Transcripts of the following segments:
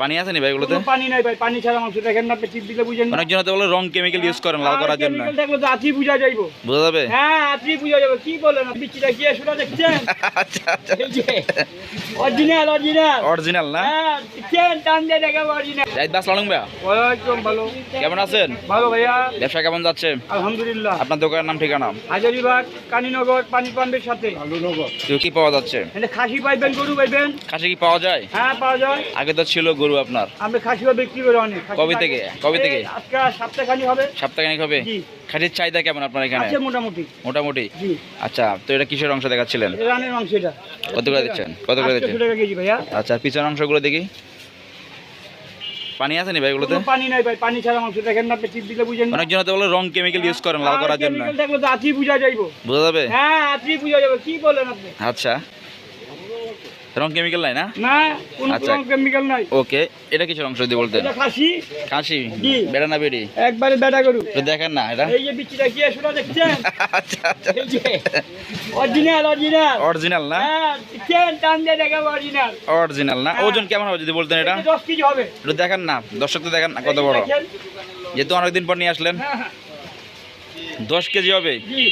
পানি আছে নি ভাই এগুলোতে? পানি নাই ভাই পানি ছাড়া মাংস দেখেন না চিপ দিলে বুঝেন না। অনেকজন তো বলে রং কেমিক্যাল ইউজ করেন লাল করার জন্য। chemical থাকলে তো আজই বুঝা যাইবো। বোঝা যাবে? হ্যাঁ আজই বুঝা যাবে কি বলেন আপনি? বিচিটা কি সেটা দেখছেন? আচ্ছা আচ্ছা। অরিজিনাল অরিজিনাল অরিজিনাল না? হ্যাঁ দেখছেন টান দিয়ে দেখা অরিজিনাল জাহিদ বাস লালুং ভাইয়া। একদম ভালো। কেমন আছেন? ভালো ভাইয়া। ব্যবসা কেমন যাচ্ছে? আলহামদুলিল্লাহ। আপনার দোকানের নাম ঠিকানা? হাজারিবাগ কানীনগর পানি পাম্পের সাথে। তো কি পাওয়া যাচ্ছে? এখানে খাসি পাইবেন গরু পাইবেন। খাসি কি পাওয়া যায়? হ্যাঁ পাওয়া যায়। আগে তো ছিল গরু। আপনার? আমরা খাসিও বিক্রি করে অনেক। কবে থেকে? কবে থেকে? আজকে সপ্তাহখানি হবে। সপ্তাহখানিক হবে? জি। খাসির চাহিদা কেমন আপনার এখানে? আছে মোটামুটি। মোটামুটি? জি। আচ্ছা তো এটা কিসের অংশ দেখাচ্ছিলেন? রানের মাংস এটা। কত করে দিচ্ছেন? কত করে দিচ্ছেন? টাকা কেজি ভাইয়া। আচ্ছা আর পিছনের অংশগুলো দেখি। পানি আছে নি ভাই এগুলোতে? পানি নাই ভাই পানি ছাড়া মাংস দেখেন না চিপ দিলে বুঝেন না। অনেকজন তো বলে রং কেমিক্যাল ইউজ করেন লাল করার জন্য। chemical থাকলে তো আজই বুঝা যাইবো। বোঝা যাবে? হ্যাঁ আজই বুঝা যাবে। কি বলেন আপনি? আচ্ছা। রং কেমিক্যাল নাই না? না কোনো আচ্ছা। কেমিক্যাল নাই। ওকে এটা কিছু অংশ দিয়ে বলতেন। এটা খাসি। কাশি জি। বেড়া না বেড়ি? একবারে বেটা গরু। তো দেখেন না এটা। এই যে বিচিটা কি দেখছেন? আচ্ছা আচ্ছা। এই যে অরিজিনাল অরিজিনাল অরিজিনাল না? হ্যাঁ দেখছেন? টান দিয়ে দেখা অরিজিনাল অরিজিনাল না? ওজন কেমন হবে যদি বলতেন এটা? দশ কেজি হবে। একটু দেখেন না দর্শক তো দেখেন না কত বড়। যেহেতু অনেকদিন পর নিয়ে আসলেন। হ্যাঁ, হ্যাঁ, দশ কেজি হবে? জি।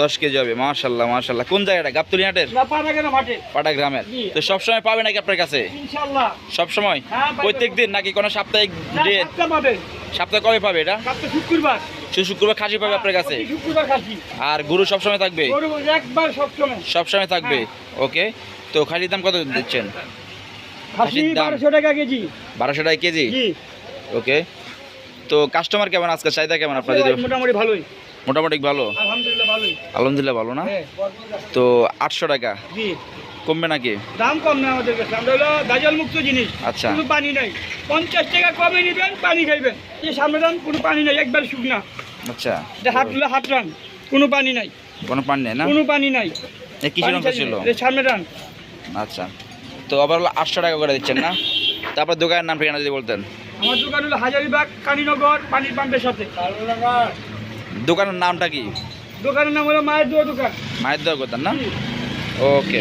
দশ কেজি হবে মাশাল্লাহ মাশাল্লাহ। কোন জায়গাটা? গাবতলি হাটের? পাটা গ্রামের। তো সবসময় পাবে নাকি আপনার কাছে? সবসময়? হ্যাঁ। প্রত্যেক দিন নাকি কোনো সাপ্তাহিক ডে সাতটা কবে পাবে এটা? শুক্রবার। শুক্রবার খাসি পাবে আপনার কাছে? শুক্রবার খাসি। আর গরু সবসময় থাকবে? গরু একবার সবসময়। থাকবে? ওকে। তো খাসির দাম কত দিচ্ছেন? বারোশো টাকা কেজি। বারোশো টাকা কেজি? জি। ওকে। তো কাস্টমার কেমন আজকে? চাহিদা কেমন আপনার যদি মোটামুটি ভালোই। মোটামুটি ভালো? আলহামদুলিল্লাহ ভালোই। আলহামদুলিল্লাহ ভালো না? হ্যাঁ, তো আটশো টাকা। জি। কমবে নাকি? দাম কম না আমাদের কাছে। আমরা হলো মুক্ত জিনিস। আচ্ছা। কোনো পানি নাই। পঞ্চাশ টাকা কমে নেবেন? পানি খাইবেন। এই সামনে রান কোনো পানি নাই। একবার শুকনা। আচ্ছা। এটা হাত হাত রান। কোনো পানি নাই। কোনো পানি নেই না? কোনো পানি নাই। কিসের পানি অংশ ছিল? সামনে রান। আচ্ছা। তো আবার আটশো টাকা করে দিচ্ছেন না? তারপর দোকানের নাম ঠিকানা যদি বলতেন। আমার দোকান হলো হাজারিবাগ কালীনগর পানির পাম্পের সাথে। দোকানের নামটা কি? দোকানের নাম হলো মায়ের দোয়া দোকান। মায়ের দোয়া দোকান না? ওকে।